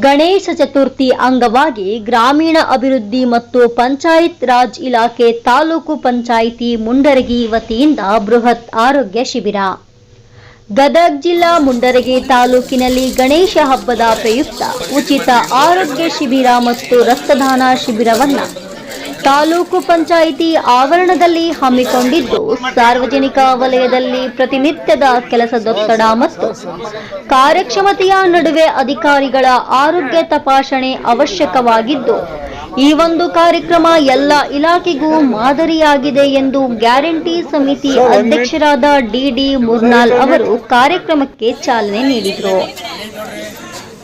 ಗಣೇಶ ಚತುರ್ಥಿ ಅಂಗವಾಗಿ ಗ್ರಾಮೀಣ ಅಭಿವೃದ್ಧಿ ಮತ್ತು ಪಂಚಾಯತ್ ರಾಜ್ ಇಲಾಖೆ ತಾಲೂಕು ಪಂಚಾಯಿತಿ ಮುಂಡರಗಿ ವತಿಯಿಂದ ಬೃಹತ್ ಆರೋಗ್ಯ ಶಿಬಿರ. ಗದಗ್ ಜಿಲ್ಲಾ ಮುಂಡರಗಿ ತಾಲೂಕಿನಲ್ಲಿ ಗಣೇಶ ಹಬ್ಬದ ಪ್ರಯುಕ್ತ ಉಚಿತ ಆರೋಗ್ಯ ಶಿಬಿರ ಮತ್ತು ರಕ್ತದಾನ ಶಿಬಿರವನ್ನು ತಾಲೂಕು ಪಂಚಾಯಿತಿ ಆವರಣದಲ್ಲಿ ಹಮ್ಮಿಕೊಂಡಿದ್ದು. ಸಾರ್ವಜನಿಕ ವಲಯದಲ್ಲಿ ಪ್ರತಿನಿತ್ಯದ ಕೆಲಸದೊತ್ತಡ ಮತ್ತು ಕಾರ್ಯಕ್ಷಮತೆಯ ನಡುವೆ ಅಧಿಕಾರಿಗಳ ಆರೋಗ್ಯ ತಪಾಸಣೆ ಅವಶ್ಯಕವಾಗಿದ್ದು ಈ ಒಂದು ಕಾರ್ಯಕ್ರಮ ಎಲ್ಲ ಇಲಾಖೆಗೂ ಮಾದರಿಯಾಗಿದೆ ಎಂದು ಗ್ಯಾರಂಟಿ ಸಮಿತಿ ಅಧ್ಯಕ್ಷರಾದ ಡಿಡಿ ಮುರ್ನಾಲ್ ಅವರು ಕಾರ್ಯಕ್ರಮಕ್ಕೆ ಚಾಲನೆ ನೀಡಿದರು.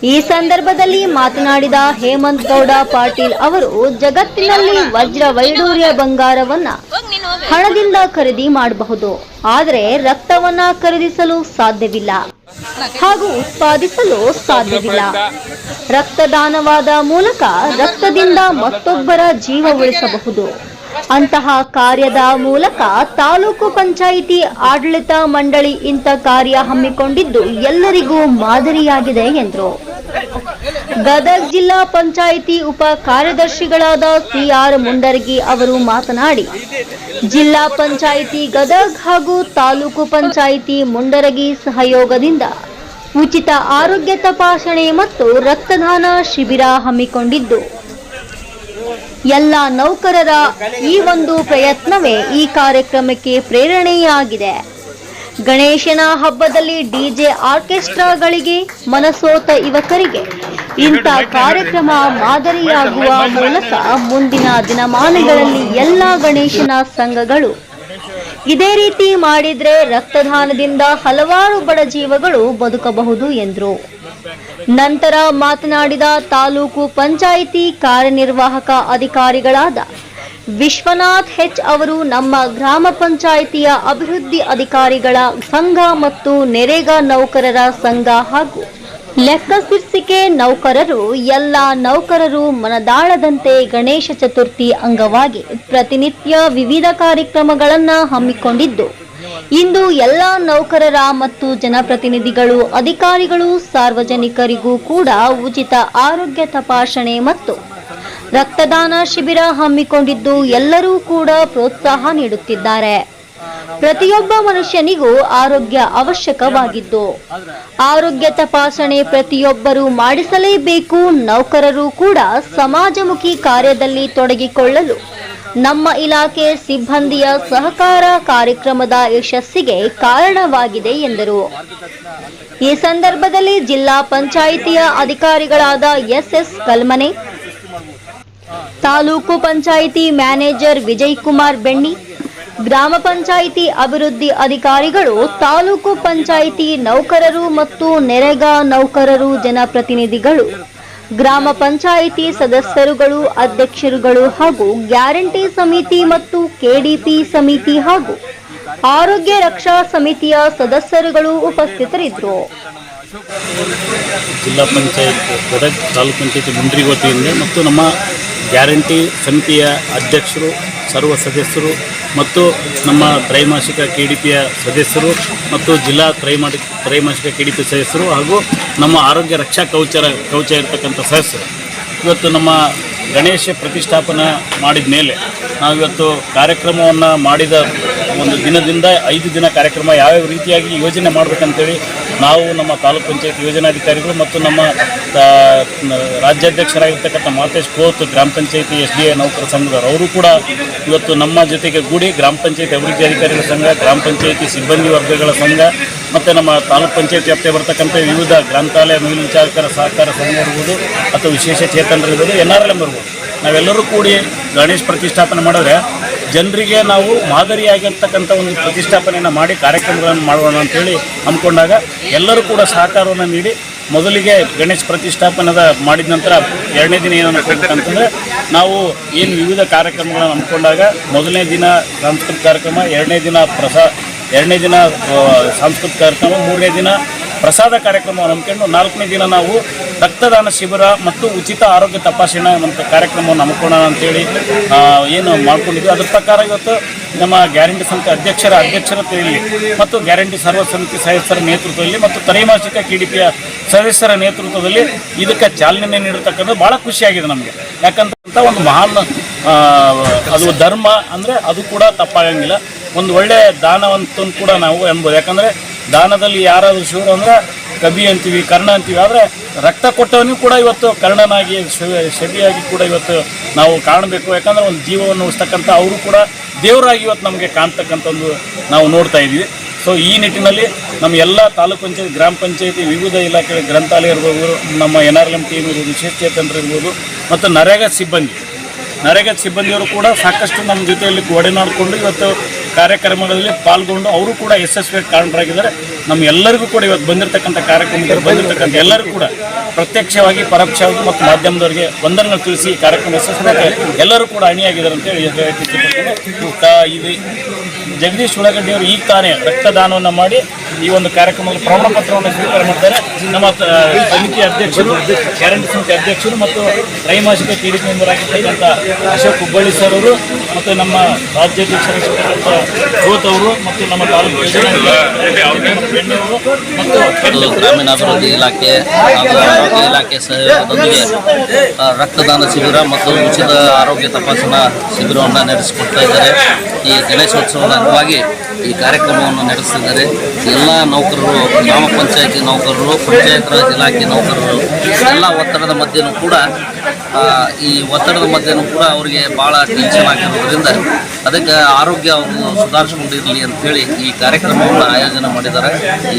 ಈ ಸಂದರ್ಭದಲ್ಲಿ ಮಾತನಾಡಿದ ಹೇಮಂತ್ ಗೌಡ ಪಾಟೀಲ್ ಅವರು ಜಗತ್ತಿನಲ್ಲಿ ವಜ್ರ ವೈಡೂರ್ಯ ಬಂಗಾರವನ್ನ ಹಣದಿಂದ ಖರೀದಿ ಮಾಡಬಹುದು. ಆದರೆ ರಕ್ತವನ್ನ ಖರೀದಿಸಲು ಸಾಧ್ಯವಿಲ್ಲ. ಹಾಗೂ ಉತ್ಪಾದಿಸಲು ಸಾಧ್ಯವಿಲ್ಲ. ರಕ್ತದಾನವಾದ ಮೂಲಕ ರಕ್ತದಿಂದ ಮತ್ತೊಬ್ಬರ ಜೀವ ಉಳಿಸಬಹುದು. ಅಂತಹ ಕಾರ್ಯದ ಮೂಲಕ ತಾಲೂಕು ಪಂಚಾಯಿತಿ ಆಡಳಿತ ಮಂಡಳಿ ಇಂಥ ಕಾರ್ಯ ಹಮ್ಮಿಕೊಂಡಿದ್ದು ಎಲ್ಲರಿಗೂ ಮಾದರಿಯಾಗಿದೆ ಎಂದರು. ಗದಗ ಜಿಲ್ಲಾ ಪಂಚಾಯಿತಿ ಉಪ ಕಾರ್ಯದರ್ಶಿಗಳಾದ ಸಿಆರ್ ಮುಂಡರಗಿ ಅವರು ಮಾತನಾಡಿ, ಜಿಲ್ಲಾ ಪಂಚಾಯಿತಿ ಗದಗ ಹಾಗೂ ತಾಲೂಕು ಪಂಚಾಯಿತಿ ಮುಂಡರಗಿ ಸಹಯೋಗದಿಂದ ಉಚಿತ ಆರೋಗ್ಯ ತಪಾಸಣೆ ಮತ್ತು ರಕ್ತದಾನ ಶಿಬಿರ ಹಮ್ಮಿಕೊಂಡಿದ್ದು ಎಲ್ಲ ನೌಕರರ ಈ ಒಂದು ಪ್ರಯತ್ನವೇ ಈ ಕಾರ್ಯಕ್ರಮಕ್ಕೆ ಪ್ರೇರಣೆಯಾಗಿದೆ. ಗಣೇಶನ ಹಬ್ಬದಲ್ಲಿ ಡಿಜೆ ಆರ್ಕೆಸ್ಟ್ರಾಗಳಿಗೆ ಮನಸೋತ ಯುವಕರಿಗೆ ಇಂಥ ಕಾರ್ಯಕ್ರಮ ಮಾದರಿಯಾಗುವ ಮೂಲಕ ಮುಂದಿನ ದಿನಮಾನಗಳಲ್ಲಿ ಎಲ್ಲ ಗಣೇಶನ ಸಂಘಗಳು ಇದೇ ರೀತಿ ಮಾಡಿದ್ರೆ ರಕ್ತದಾನದಿಂದ ಹಲವಾರು ಬಡ ಜೀವಗಳು ಬದುಕಬಹುದು ಎಂದರು. ನಂತರ ಮಾತನಾಡಿದ ತಾಲೂಕು ಪಂಚಾಯಿತಿ ಕಾರ್ಯನಿರ್ವಾಹಕ ಅಧಿಕಾರಿಗಳಾದ ವಿಶ್ವನಾಥ್ ಹೆಚ್ ಅವರು, ನಮ್ಮ ಗ್ರಾಮ ಪಂಚಾಯಿತಿಯ ಅಭಿವೃದ್ಧಿ ಅಧಿಕಾರಿಗಳ ಸಂಘ ಮತ್ತು ನೆರೆಗ ನೌಕರರ ಸಂಘ ಹಾಗೂ ಲೆಕ್ಕಸಿರ್ಸಿಕೆ ನೌಕರರು, ಎಲ್ಲ ನೌಕರರು ಮನದಾಳದಂತೆ ಗಣೇಶ ಚತುರ್ಥಿ ಅಂಗವಾಗಿ ಪ್ರತಿನಿತ್ಯ ವಿವಿಧ ಕಾರ್ಯಕ್ರಮಗಳನ್ನು ಹಮ್ಮಿಕೊಂಡಿದ್ದು. ಇಂದು ಎಲ್ಲ ನೌಕರರ ಮತ್ತು ಜನಪ್ರತಿನಿಧಿಗಳು, ಅಧಿಕಾರಿಗಳು, ಸಾರ್ವಜನಿಕರಿಗೂ ಕೂಡ ಉಚಿತ ಆರೋಗ್ಯ ತಪಾಸಣೆ ಮತ್ತು ರಕ್ತದಾನ ಶಿಬಿರ ಹಮ್ಮಿಕೊಂಡಿದ್ದು ಎಲ್ಲರೂ ಕೂಡ ಪ್ರೋತ್ಸಾಹ ನೀಡುತ್ತಿದ್ದಾರೆ. ಪ್ರತಿಯೊಬ್ಬ ಮನುಷ್ಯನಿಗೂ ಆರೋಗ್ಯ ಅವಶ್ಯಕವಾಗಿದ್ದು, ಆರೋಗ್ಯ ತಪಾಸಣೆ ಪ್ರತಿಯೊಬ್ಬರೂ ಮಾಡಿಸಲೇಬೇಕು, ನೌಕರರು ಕೂಡ ಸಮಾಜಮುಖಿ ಕಾರ್ಯದಲ್ಲಿ ತೊಡಗಿಕೊಳ್ಳಲು ನಮ್ಮ ಇಲಾಖೆ ಸಿಬ್ಬಂದಿಯ ಸಹಕಾರ ಕಾರ್ಯಕ್ರಮದ ಯಶಸ್ಸಿಗೆ ಕಾರಣವಾಗಿದೆ ಎಂದರು. ಈ ಸಂದರ್ಭದಲ್ಲಿ ಜಿಲ್ಲಾ ಪಂಚಾಯಿತಿಯ ಅಧಿಕಾರಿಗಳಾದ ಎಸ್ಎಸ್ ಕಲ್ಮನೆ, ತಾಲೂಕು ಪಂಚಾಯಿತಿ ಮ್ಯಾನೇಜರ್ ವಿಜಯ್ ಕುಮಾರ್ ಬೆಣ್ಣಿ, ಗ್ರಾಮ ಪಂಚಾಯಿತಿ ಅಭಿವೃದ್ಧಿ ಅಧಿಕಾರಿಗಳು, ತಾಲೂಕು ಪಂಚಾಯಿತಿ ನೌಕರರು ಮತ್ತು ನೆರೆಗಾ ನೌಕರರು ಜನಪ್ರತಿನಿಧಿಗಳು ಗ್ರಾಮ ಪಂಚಾಯಿತಿ ಸದಸ್ಯರುಗಳು, ಅಧ್ಯಕ್ಷರುಗಳು ಹಾಗೂ ಗ್ಯಾರಂಟಿ ಸಮಿತಿ ಮತ್ತು ಕೆಡಿಪಿ ಸಮಿತಿ ಹಾಗೂ ಆರೋಗ್ಯ ರಕ್ಷಾ ಸಮಿತಿಯ ಸದಸ್ಯರುಗಳು ಉಪಸ್ಥಿತರಿದ್ದರು. ಜಿಲ್ಲಾ ಪಂಚಾಯತ್ ಗದಗ ತಾಲೂಕು ಪಂಚಾಯತಿ ಮುಂಡ್ರಿ ವತಿಯಿಂದ ಮತ್ತು ನಮ್ಮ ಗ್ಯಾರಂಟಿ ಸಮಿತಿಯ ಅಧ್ಯಕ್ಷರು, ಸರ್ವ ಸದಸ್ಯರು ಮತ್ತು ನಮ್ಮ ತ್ರೈಮಾಸಿಕ ಕೆ ಡಿ ಪಿಯ ಸದಸ್ಯರು ಮತ್ತು ಜಿಲ್ಲಾ ತ್ರೈಮಾಡಿ, ತ್ರೈಮಾಸಿಕ ಕೆ ಡಿ ಪಿ ಸದಸ್ಯರು ಹಾಗೂ ನಮ್ಮ ಆರೋಗ್ಯ ರಕ್ಷಾ ಕೌಚರ, ಕೌಚ ಇರತಕ್ಕಂಥ ಸದಸ್ಯರು. ಇವತ್ತು ನಮ್ಮ ಗಣೇಶ ಪ್ರತಿಷ್ಠಾಪನೆ ಮಾಡಿದ ಮೇಲೆ ನಾವಿವತ್ತು ಕಾರ್ಯಕ್ರಮವನ್ನು ಮಾಡಿದ ಒಂದು ದಿನದಿಂದ ಐದು ದಿನ ಕಾರ್ಯಕ್ರಮ ಯಾವ್ಯಾವ ರೀತಿಯಾಗಿ ಯೋಜನೆ ಮಾಡಬೇಕಂತೇಳಿ ನಾವು ನಮ್ಮ ತಾಲೂಕ್ ಪಂಚಾಯತ್ ಯೋಜನಾಧಿಕಾರಿಗಳು ಮತ್ತು ನಮ್ಮ ರಾಜ್ಯಾಧ್ಯಕ್ಷರಾಗಿರ್ತಕ್ಕಂಥ ಮಾತೇಶ್ ಕೋತ್, ಗ್ರಾಮ ಪಂಚಾಯತಿ ಎಸ್ ಡಿ ಎ ನೌಕರ ಸಂಘದವರು, ಅವರು ಕೂಡ ಇವತ್ತು ನಮ್ಮ ಜೊತೆಗೆ ಕೂಡಿ ಗ್ರಾಮ ಪಂಚಾಯತ್ ಅಭಿವೃದ್ಧಿ ಅಧಿಕಾರಿಗಳ ಸಂಘ, ಗ್ರಾಮ ಪಂಚಾಯತಿ ಸಿಬ್ಬಂದಿ ವರ್ಗಗಳ ಸಂಘ, ಮತ್ತು ನಮ್ಮ ತಾಲೂಕ್ ಪಂಚಾಯತ್ ವ್ಯಾಪ್ತಿಗೆ ಬರ್ತಕ್ಕಂಥ ವಿವಿಧ ಗ್ರಂಥಾಲಯ ಮೇಲ್ವಿಚಾರಕರ ಸಹಕಾರ ಸಂಘ ಇರ್ಬೋದು ಅಥವಾ ವಿಶೇಷ ಚೇತನರು ಇರ್ಬೋದು ಎನ್ ಆರ್ ಎಲ್ ಎಂ ಇರ್ಬೋದು ನಾವೆಲ್ಲರೂ ಕೂಡಿ ಗಣೇಶ್ ಪ್ರತಿಷ್ಠಾಪನೆ ಮಾಡಿದ್ರೆ ಜನರಿಗೆ ನಾವು ಮಾದರಿಯಾಗಿರ್ತಕ್ಕಂಥ ಒಂದು ಪ್ರತಿಷ್ಠಾಪನೆಯನ್ನು ಮಾಡಿ ಕಾರ್ಯಕ್ರಮಗಳನ್ನು ಮಾಡೋಣ ಅಂತೇಳಿ ಹಮ್ಮಿಕೊಂಡಾಗ ಎಲ್ಲರೂ ಕೂಡ ಸಹಕಾರವನ್ನು ನೀಡಿ ಮೊದಲಿಗೆ ಗಣೇಶ ಪ್ರತಿಷ್ಠಾಪನದ ಮಾಡಿದ ನಂತರ ಎರಡನೇ ದಿನ ಏನು ಕೊಡ್ಬೇಕಂತಂದರೆ ನಾವು ಏನು ವಿವಿಧ ಕಾರ್ಯಕ್ರಮಗಳನ್ನು ಹಮ್ಮಿಕೊಂಡಾಗ ಮೊದಲನೇ ದಿನ ಸಾಂಸ್ಕೃತಿಕ ಕಾರ್ಯಕ್ರಮ, ಎರಡನೇ ದಿನ ಪ್ರಸಾ, ಎರಡನೇ ದಿನ ಸಾಂಸ್ಕೃತಿಕ ಕಾರ್ಯಕ್ರಮ, ಮೂರನೇ ದಿನ ಪ್ರಸಾದ ಕಾರ್ಯಕ್ರಮವನ್ನು ಹಮ್ಮಿಕೊಂಡು ನಾಲ್ಕನೇ ದಿನ ನಾವು ರಕ್ತದಾನ ಶಿಬಿರ ಮತ್ತು ಉಚಿತ ಆರೋಗ್ಯ ತಪಾಸಣೆ ಅಂತ ಕಾರ್ಯಕ್ರಮವನ್ನು ಹಮ್ಮಿಕೊಳ್ಳೋಣ ಅಂತೇಳಿ ಏನು ಮಾಡ್ಕೊಂಡಿದ್ವಿ. ಅದ್ರ ಪ್ರಕಾರ ಇವತ್ತು ನಮ್ಮ ಗ್ಯಾರಂಟಿ ಸಮಿತಿ ಅಧ್ಯಕ್ಷರ ಅಧ್ಯಕ್ಷರತೆಯಲ್ಲಿ ಮತ್ತು ಗ್ಯಾರಂಟಿ ಸರ್ವ ಸಮಿತಿ ಸದಸ್ಯರ ನೇತೃತ್ವದಲ್ಲಿ ಮತ್ತು ತ್ರೈಮಾಸಿಕ ಕಿಡಿಪಿಯ ಸದಸ್ಯರ ನೇತೃತ್ವದಲ್ಲಿ ಇದಕ್ಕೆ ಚಾಲನೆ ನೀಡಿರ್ತಕ್ಕಂಥದ್ದು ಭಾಳ ಖುಷಿಯಾಗಿದೆ ನಮಗೆ. ಯಾಕಂತ ಒಂದು ಮಹಾನ್ ಅದು ಧರ್ಮ ಅಂದರೆ ಅದು ಕೂಡ ತಪ್ಪಾಗಂಗಿಲ್ಲ. ಒಂದು ಒಳ್ಳೆಯ ದಾನವಂತ ಕೂಡ ನಾವು ಎಂಬುದು. ಯಾಕಂದರೆ ದಾನದಲ್ಲಿ ಯಾರಾದರೂ ಶಿವರು ಅಂದರೆ ಕಬಿ ಅಂತೀವಿ, ಕರ್ಣ ಅಂತೀವಿ. ಆದರೆ ರಕ್ತ ಕೊಟ್ಟವನಿಗೂ ಕೂಡ ಇವತ್ತು ಕರ್ಣನಾಗಿ ಶಬಿಯಾಗಿ ಕೂಡ ಇವತ್ತು ನಾವು ಕಾಣಬೇಕು. ಯಾಕಂದರೆ ಒಂದು ಜೀವವನ್ನು ಉಳಿಸ್ತಕ್ಕಂಥ ಅವರು ಕೂಡ ದೇವರಾಗಿ ಇವತ್ತು ನಮಗೆ ಕಾಣ್ತಕ್ಕಂಥ ಒಂದು ನಾವು ನೋಡ್ತಾ ಇದ್ದೀವಿ. ಸೊ ಈ ನಿಟ್ಟಿನಲ್ಲಿ ನಮ್ಮ ಎಲ್ಲ ತಾಲೂಕು ಪಂಚಾಯತ್, ಗ್ರಾಮ ಪಂಚಾಯತಿ, ವಿವಿಧ ಇಲಾಖೆಗಳ ಗ್ರಂಥಾಲಯ ಇರ್ಬೋದು, ನಮ್ಮ ಎನ್ ಆರ್ ಎಂ ಟೀಮ್ ಇರ್ಬೋದು ವಿಶೇಷಚೇತನರು ಇರ್ಬೋದು, ಮತ್ತು ನರೇಗಾ ಸಿಬ್ಬಂದಿ. ನರೇಗಾ ಸಿಬ್ಬಂದಿಯವರು ಕೂಡ ಸಾಕಷ್ಟು ನಮ್ಮ ಜೊತೆಯಲ್ಲಿ ಒಡೆನಾಡಿಕೊಂಡು ಇವತ್ತು ಕಾರ್ಯಕ್ರಮಗಳಲ್ಲಿ ಪಾಲ್ಗೊಂಡು ಅವರು ಕೂಡ ಯಶಸ್ವಿಯಾಗಿ ಕಾರಣರಾಗಿದ್ದಾರೆ ನಮ್ಮ ಎಲ್ಲರಿಗೂ ಕೂಡ ಇವತ್ತು ಬಂದಿರತಕ್ಕಂಥ ಕಾರ್ಯಕ್ರಮದಲ್ಲಿ ಬಂದಿರತಕ್ಕಂಥ ಎಲ್ಲರಿಗೂ ಕೂಡ ಪ್ರತ್ಯಕ್ಷವಾಗಿ ಪರೋಕ್ಷವಾಗಿ ಮತ್ತು ಮಾಧ್ಯಮದವರಿಗೆ ವಂದನೆಗಳು ತಿಳಿಸಿ ಕಾರ್ಯಕ್ರಮ ಯಶಸ್ವಿಯಾಗಿ ಎಲ್ಲರೂ ಕೂಡ ಅಣಿಯಾಗಿದ್ದಾರೆ ಅಂತ ಹೇಳಿ ಇಚ್ಛೆಪಡ್ತೀನಿ. ತಾ- ಇದು ಜಗದೀಶ್ ಉಳ್ಳಾಗಡ್ಡಿ ಅವರು ಈಗ ತಾನೇ ರಕ್ತದಾನವನ್ನು ಮಾಡಿ ಈ ಒಂದು ಕಾರ್ಯಕ್ರಮದಲ್ಲಿ ಪ್ರಮಾಣ ಪತ್ರವನ್ನು ಸ್ವೀಕಾರ ಮಾಡ್ತಾರೆ ನಮ್ಮ ಸಮಿತಿ ಅಧ್ಯಕ್ಷರು ಗ್ಯಾರಂಟಿ ಸಮಿತಿ ಅಧ್ಯಕ್ಷರು ಮತ್ತು ತ್ರೈಮಾಸಿಕ ಪಿ ಮೆಂಬರ್ ಆಗಿರ್ತಕ್ಕಂಥ ಅಶೋಕ್ ಹುಬ್ಬಳ್ಳಿ ಸರ್ ಅವರು ಮತ್ತು ನಮ್ಮ ರಾಜ್ಯಾಧ್ಯಕ್ಷರಾಗಿರ್ತಕ್ಕಂಥ ಗೋತ್ ಅವರು ಮತ್ತು ನಮ್ಮ ತಾಲೂಕು ಬೆಣ್ಣೆಯವರು ಮತ್ತು ಗ್ರಾಮೀಣಾಭಿವೃದ್ಧಿ ಇಲಾಖೆ ಆರೋಗ್ಯ ಇಲಾಖೆ ರಕ್ತದಾನ ಶಿಬಿರ ಮತ್ತು ಉಚಿತ ಆರೋಗ್ಯ ತಪಾಸಣಾ ಶಿಬಿರವನ್ನು ನಡೆಸಿಕೊಡ್ತಾ ಇದ್ದಾರೆ. ಈ ಗಣೇಶೋತ್ಸವದ ಅಂಗವಾಗಿ ಈ ಕಾರ್ಯಕ್ರಮವನ್ನು ನಡೆಸ್ತಿದ್ದಾರೆ ಎಲ್ಲ ನೌಕರರು, ಗ್ರಾಮ ಪಂಚಾಯತಿ ನೌಕರರು ಪಂಚಾಯತ್ ರಾಜ್ ಇಲಾಖೆ ನೌಕರರು, ಎಲ್ಲ ಒತ್ತಡದ ಮಧ್ಯೆಯೂ ಕೂಡ ಈ ಒತ್ತಡದ ಮಧ್ಯೆಯೂ ಕೂಡ ಅವರಿಗೆ ಭಾಳ ಟೆನ್ಷನ್ ಆಗಿರೋದ್ರಿಂದ ಅದಕ್ಕೆ ಆರೋಗ್ಯ ಸುಧಾರಿಸಿಕೊಂಡಿರಲಿ ಅಂತೇಳಿ ಈ ಕಾರ್ಯಕ್ರಮವನ್ನು ಆಯೋಜನೆ ಮಾಡಿದ್ದಾರೆ.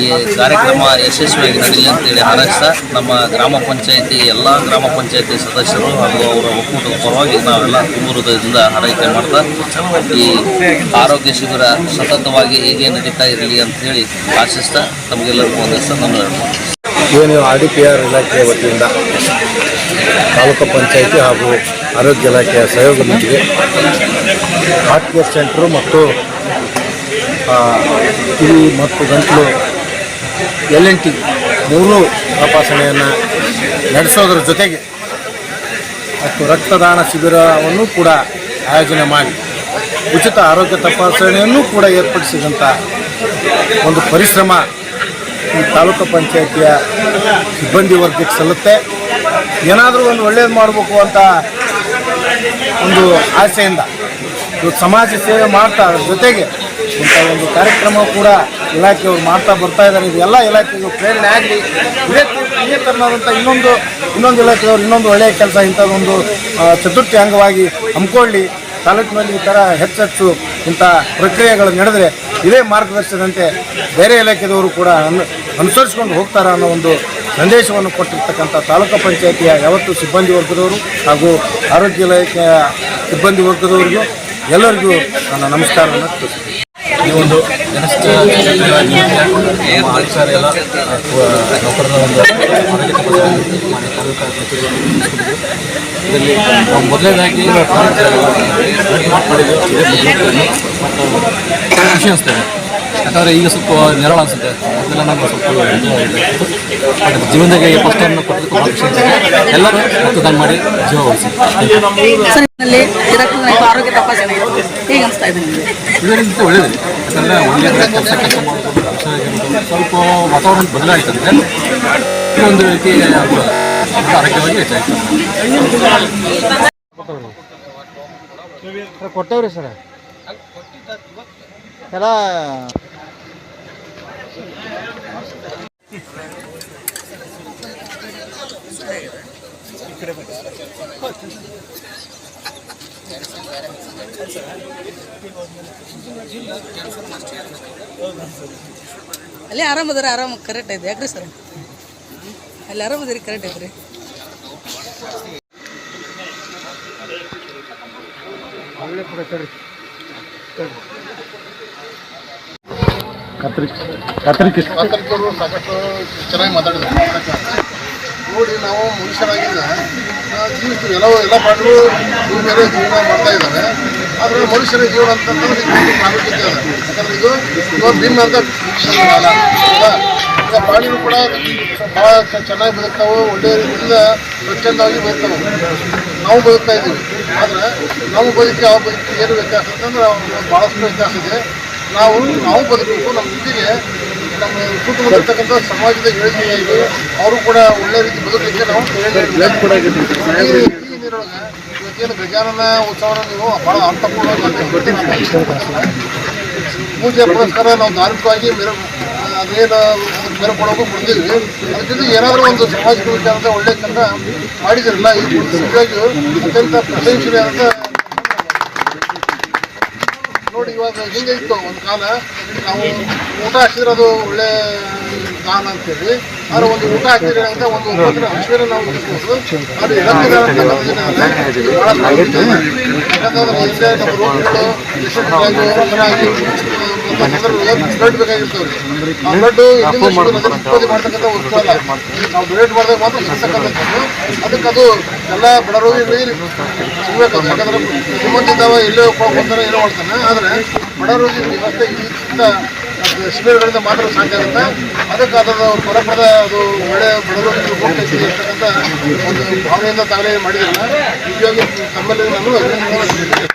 ಈ ಕಾರ್ಯಕ್ರಮ ಯಶಸ್ವಿಯಾಗಿ ನಡೀಲಿ ಅಂತೇಳಿ ಹಾರೈಸ್ತಾ ನಮ್ಮ ಗ್ರಾಮ ಪಂಚಾಯಿತಿ, ಎಲ್ಲ ಗ್ರಾಮ ಪಂಚಾಯಿತಿ ಸದಸ್ಯರು ಹಾಗೂ ಅವರ ಒಕ್ಕೂಟದ ಪರವಾಗಿ ನಾವೆಲ್ಲ ಹೃದಯದಿಂದ ಹಾರೈಕೆ ಮಾಡ್ತಾ, ಈ ಆರೋಗ್ಯ ಶಿಬಿರ ಸತತವಾಗಿ ಹೇಗೆ ನಡೀತಾ ಇರಲಿ ಅಂತೇಳಿ ಆಶಿಸ್ತಾ ತಮಗೆಲ್ಲರಿಗೂ ಒಂದು ನಾನು ಏನು ಆರ್ ಡಿ ಪಿ ಆರ್ ಇಲಾಖೆಯ ವತಿಯಿಂದ ತಾಲೂಕು ಪಂಚಾಯಿತಿ ಹಾಗೂ ಆರೋಗ್ಯ ಇಲಾಖೆಯ ಸಹಯೋಗದೊಂದಿಗೆ ಹಾರ್ಟ್ ಕೇರ್ ಸೆಂಟ್ರು ಮತ್ತು ಕಿವಿ ಮತ್ತು ಗಂಟಲು, ಎಲ್ ಎನ್ ಟಿ ಮೂರು ತಪಾಸಣೆಯನ್ನು ನಡೆಸೋದ್ರ ಜೊತೆಗೆ ಮತ್ತು ರಕ್ತದಾನ ಶಿಬಿರವನ್ನು ಕೂಡ ಆಯೋಜನೆ ಮಾಡಿ. ಉಚಿತ ಆರೋಗ್ಯ ತಪಾಸಣೆಯನ್ನು ಕೂಡ ಏರ್ಪಡಿಸಿದಂಥ ಒಂದು ಪರಿಶ್ರಮ ಈ ತಾಲೂಕು ಪಂಚಾಯಿತಿಯ ಸಿಬ್ಬಂದಿ ವರ್ಗಕ್ಕೆ ಸಲ್ಲುತ್ತೆ. ಏನಾದರೂ ಒಂದು ಒಳ್ಳೇದು ಮಾಡಬೇಕು ಅಂತ ಒಂದು ಆಸೆಯಿಂದ ಇವತ್ತು ಸಮಾಜ ಸೇವೆ ಮಾಡ್ತಾ ಜೊತೆಗೆ ಇಂಥ ಒಂದು ಕಾರ್ಯಕ್ರಮ ಕೂಡ ಇಲಾಖೆಯವರು ಮಾಡ್ತಾ ಬರ್ತಾ ಇದ್ದಾರೆ. ಇದು ಎಲ್ಲ ಇಲಾಖೆಗೂ ಪ್ರೇರಣೆ ಆಗಲಿ. ಇದೇ ಇದೇ ಇನ್ನೊಂದು ಇನ್ನೊಂದು ಇಲಾಖೆಯವರು ಇನ್ನೊಂದು ಒಳ್ಳೆಯ ಕೆಲಸ, ಇಂಥದ್ದೊಂದು ಚತುರ್ಥಿ ಅಂಗವಾಗಿ ಹಮ್ಮಿಕೊಳ್ಳಿ. ತಾಲೂಕಿನಲ್ಲಿ ಈ ಥರ ಹೆಚ್ಚೆಚ್ಚು ಇಂಥ ಪ್ರಕ್ರಿಯೆಗಳು ನಡೆದರೆ ಇದೇ ಮಾರ್ಗದರ್ಶನದಂತೆ ಬೇರೆ ಇಲಾಖೆದವರು ಕೂಡ ಅನು ಅನುಸರಿಸ್ಕೊಂಡು ಹೋಗ್ತಾರೆ ಅನ್ನೋ ಒಂದು ಸಂದೇಶವನ್ನು ಕೊಟ್ಟಿರ್ತಕ್ಕಂಥ ತಾಲೂಕು ಪಂಚಾಯತಿಯ ಯಾವತ್ತು ಸಿಬ್ಬಂದಿ ವರ್ಗದವರು ಹಾಗೂ ಆರೋಗ್ಯ ಇಲಾಖೆಯ ಸಿಬ್ಬಂದಿ ವರ್ಗದವರಿಗೂ ಎಲ್ಲರಿಗೂ ನನ್ನ ನಮಸ್ಕಾರವನ್ನು ಈ ಒಂದು ಅಧಿಕಾರ ಎಲ್ಲ ನೌಕರರ ಒಂದು. ಇದರಲ್ಲಿ ಮೊದಲನೇದಾಗಿ ಮಾಡಿದ್ದು ಖುಷಿ ಅನಿಸ್ತದೆ ಯಾಕಂದರೆ ಈಗ ಸ್ವಲ್ಪ ನೆರಳು ಅನಿಸುತ್ತೆ. ಅದೆಲ್ಲ ನಮ್ಗೆ ಸ್ವಲ್ಪ ಬಟ್ ಜೀವನದಾಗೆ ಫಸ್ಟ್ ಟೈಮ್ ಕೊಟ್ಟಿದ್ದಕ್ಕೆ ಭಾಳ ಖುಷಿ ಅನಿಸುತ್ತೆ ಎಲ್ಲರೂ ಮತದಾನ ಮಾಡಿ ಜೀವ ಉಳಿಸಿ. ಆರೋಗ್ಯ ತಪಾಸಣೆ ಹೇಗೆ ಅನಿಸ್ತಾ ಇದೆ ನಿಮಗೆ? ಇದರಿಂದ ಒಳ್ಳೇದು. ಯಾಕಂದರೆ ಒಳ್ಳೆಯ ಕೆಲಸ ಕೆಲಸ ಮಾಡೋದು ಸ್ವಲ್ಪ ವಾತಾವರಣ ಬದಲಾಯ್ತಂದ್ರೆ ಒಂದು ರೀತಿ ಆರೋಗ್ಯವಾಗಿ ಹೆಚ್ಚಾಯ್ತು ಕೊಟ್ಟವ್ರಿ ಸರ್. ಎಲ್ಲ ಅಲ್ಲಿ ಆರಾಮದ್ರ ಆರಾಮ ಕರೆಕ್ಟ್ ಐತೆ. ಯಾಕ್ರಿ ಸರ್? ಅಲ್ಲಿ ಆರಾಮದ್ರಿ ಕರೆಕ್ಟ್ ಐತ್ರಿ. ಮಾತಾಡ್ಕೊಂಡು ಸಾಕಷ್ಟು ಚೆನ್ನಾಗಿ ಮಾತಾಡಿದ್ರು. ನೋಡಿ, ನಾವು ಮನುಷ್ಯರಾಗಿಲ್ಲ ಜೀವಿಸ್ತೀವಿ ಎಲ್ಲ ಎಲ್ಲ ಭೂಮಿ ಮೇಲೆ ಜೀವನ ಮಾಡ್ತಾ ಇದ್ದಾರೆ ಆದರೆ ಮನುಷ್ಯರ ಜೀವನ ಅಂತಂದ್ರೆ ಯಾಕಂದ್ರೆ ಇದು ಇವಾಗ ಭೀಮ್ ಅಂತ ಈಗ ಪ್ರಾಣಿಗಳು ಕೂಡ ಭಾಳ ಚೆನ್ನಾಗಿ ಬದುಕ್ತಾವೆ ಒಳ್ಳೆಯ ರೀತಿಯಿಂದ ಸ್ವಚ್ಛಂದವಾಗಿ ಬದುಕ್ತಾವೆ. ನಾವು ಬದುಕ್ತಾ ಇದ್ದೀವಿ. ಆದರೆ ನಾವು ಬದುಕಿ ಆ ಬದುಕಿ ಏನು ವ್ಯತ್ಯಾಸ ಅಂತಂದ್ರೆ ಭಾಳಷ್ಟು ವ್ಯತ್ಯಾಸ ಇದೆ. ನಾವು ನಾವು ಬದುಕಬೇಕು ನಮ್ಮ ಜೊತೆಗೆ ನಮ್ಮ ಸುತ್ತಮುತ್ತಿರ್ತಕ್ಕಂಥ ಸಮಾಜದ ಯೋಜನೆಯಾಗಿ ಅವರು ಕೂಡ ಒಳ್ಳೆ ರೀತಿ ಬದುಕಲಿಕ್ಕೆ ನಾವು. ಈ ನೀರೊಳಗೆ ಇವತ್ತೇನು ಗಜಾನನ ಉತ್ಸವನ ನೀವು ಭಾಳ ಅರ್ಥಪೂರ್ಣವಾಗಿ ಪೂಜೆ ಪುರಸ್ಕಾರ ನಾವು ಧಾರ್ಮಿಕವಾಗಿ ಮೇರ ಅದೇನು ಮೆರ ಬಂದಿದ್ವಿ ಕೊಡ್ತೀವಿ ಅದ್ರ ಜೊತೆಗೆ ಏನಾದರೂ ಒಂದು ಸಮಾಜದ ವಿಚಾರದ ಒಳ್ಳೆ ಕೆಲಸ ಮಾಡಿದಿರಲ್ಲ ಈ ನಿಜವಾಗಿಯೂ ಅತ್ಯಂತ ಪ್ರಶಂಸನೀಯ ನೋಡಿ ಇವಾಗ ಹಿಂಗೆ ಇತ್ತು ಒಂದು ಕಾಲ ನಾವು ಊಟ ಹಾಕಿದ್ರೆ ಅದು ಒಳ್ಳೆ ಕಾಲ ಅಂತೇಳಿ ಆದ್ರೆ ಒಂದು ಊಟ ಹಾಕಿದ್ರೆ ಅಂತ ಒಂದು ಅಶ್ವರ ನಾವು ಅದು ಬ್ಲಡ್ ಬೇಕಾಗಿರ್ತವ್ರಿ ಆ ಬ್ಲಡ್ ಮಾಡ್ತಕ್ಕಂಥ ನಾವು ಡೊನೇಟ್ ಮಾಡಿದಾಗ ಮಾತ್ರ ಸಿಗ್ತಕ್ಕಂಥದ್ದು. ಅದಕ್ಕೆ ಅದು ಎಲ್ಲ ಬಡ ರೋಗಿಗಳಿಗೆ ಸಿಗ್ಬೇಕು. ಯಾಕಂದ್ರೆ ಯಾಕಂದ್ರೆ ಶ್ರೀಮಂತಿದ್ದಾವ ಇಲ್ಲೇ ಹೋಗ್ತಾರೆ ಏನೋ ಮಾಡ್ತಾನೆ ಆದರೆ ಬಡ ರೋಗಿ ವ್ಯವಸ್ಥೆ ಇಂಥ ಶಿಬಿರಗಳಿಂದ ಮಾತ್ರ ಸಾಧ್ಯ ಆಗುತ್ತೆ. ಅದಕ್ಕೆ ಅದರ ಪರಪದ ಅದು ಒಳ್ಳೆಯ ಬಡವರು ಹೋಗ್ತೈತಿ ಅಂತಕ್ಕಂಥ ಒಂದು ಭಾವನೆಯಿಂದ ತಾವೇ ಮಾಡಿದ್ರೆ ನಿಜವಾಗಿ ತಮ್ಮಲ್ಲಿ ನಾನು ಅಭಿನಂದನೆ